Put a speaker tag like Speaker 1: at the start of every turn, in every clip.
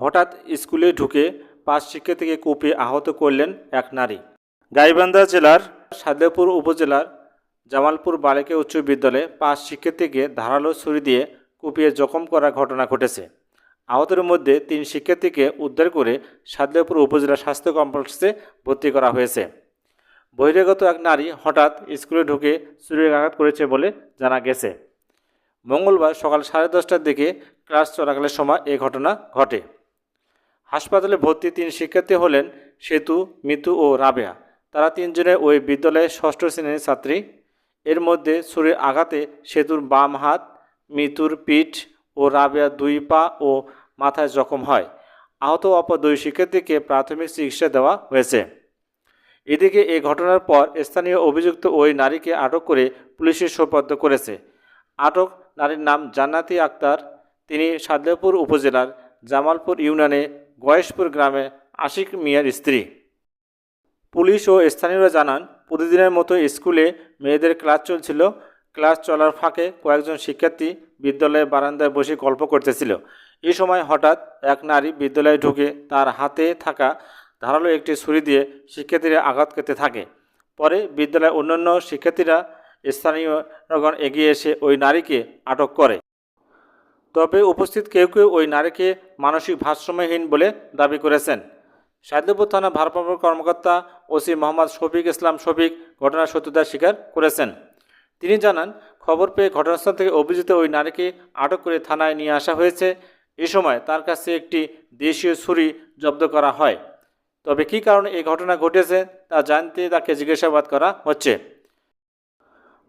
Speaker 1: হঠাৎ স্কুলে ঢুকে পাঁচ শিক্ষার্থীকে কুপিয়ে আহত করলেন এক নারী। গাইবান্ধা জেলার সাদেপুর উপজেলার জামালপুর বালিকা উচ্চ বিদ্যালয়ে পাঁচ শিক্ষার্থীকে ধারালো ছুরি দিয়ে কুপিয়ে জখম করার ঘটনা ঘটেছে। আহতের মধ্যে তিন শিক্ষার্থীকে উদ্ধার করে সাদেপুর উপজেলা স্বাস্থ্য কমপ্লেক্সে ভর্তি করা হয়েছে। বহিরাগত এক নারী হঠাৎ স্কুলে ঢুকে ছুরির আঘাত করেছে বলে জানা গেছে। মঙ্গলবার সকাল সাড়ে দশটার দিকে ক্লাস চলাকালের সময় এ ঘটনা ঘটে। হাসপাতালে ভর্তি তিন শিক্ষার্থী হলেন সেতু, মিতু ও রাবেয়া। তারা তিনজনে ওই বিদ্যালয়ের ষষ্ঠ শ্রেণির ছাত্রী। এর মধ্যে ছুরির আঘাতে সেতুর বাম হাত, মিতুর পিঠ ও রাবেয়া দুই পা ও মাথায় জখম হয়। আহত অপর দুই শিক্ষার্থীকে প্রাথমিক চিকিৎসা দেওয়া হয়েছে। এদিকে এই ঘটনার পর স্থানীয় অভিযুক্ত ওই নারীকে আটক করে পুলিশে সোপর্দ করেছে। আটক নারীর নাম জান্নাতি আক্তার। তিনি সাদেপুর উপজেলার জামালপুর ইউনিয়নে গয়েশপুর গ্রামে আশিক মিয়ার স্ত্রী। পুলিশ ও স্থানীয়রা জানান, প্রতিদিনের মতো স্কুলে মেয়েদের ক্লাস চলছিল। ক্লাস চলার ফাঁকে কয়েকজন শিক্ষার্থী বিদ্যালয়ের বারান্দায় বসে গল্প করতেছিল। এই সময় হঠাৎ এক নারী বিদ্যালয়ে ঢুকে তার হাতে থাকা ধারালো একটি ছুরি দিয়ে শিক্ষার্থীরা আঘাত করতে থাকে। পরে বিদ্যালয়ের অন্যান্য শিক্ষার্থীরা স্থানীয়গণ এগিয়ে এসে ওই নারীকে আটক করে। তবে উপস্থিত কেউ কেউ ওই নারীকে মানসিক ভারসাম্যহীন বলে দাবি করেছেন। সাহিত্যপুর থানা ভারপ্রাপ্ত কর্মকর্তা ওসি মোহাম্মদ শফিক ইসলাম শফিক ঘটনার সত্যতা স্বীকার করেছেন। তিনি জানান, খবর পেয়ে ঘটনাস্থল থেকে অভিযুক্ত ওই নারীকে আটক করে থানায় নিয়ে আসা হয়েছে। এ সময় তার কাছে একটি দেশীয় ছুরি জব্দ করা হয়। তবে কী কারণে এই ঘটনা ঘটেছে তা জানতে তাকে জিজ্ঞাসাবাদ করা হচ্ছে।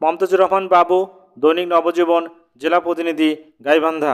Speaker 1: মমতাজুর রহমান বাবু, দৈনিক নবজীবন জেলা প্রতিনিধি গাইবান্ধা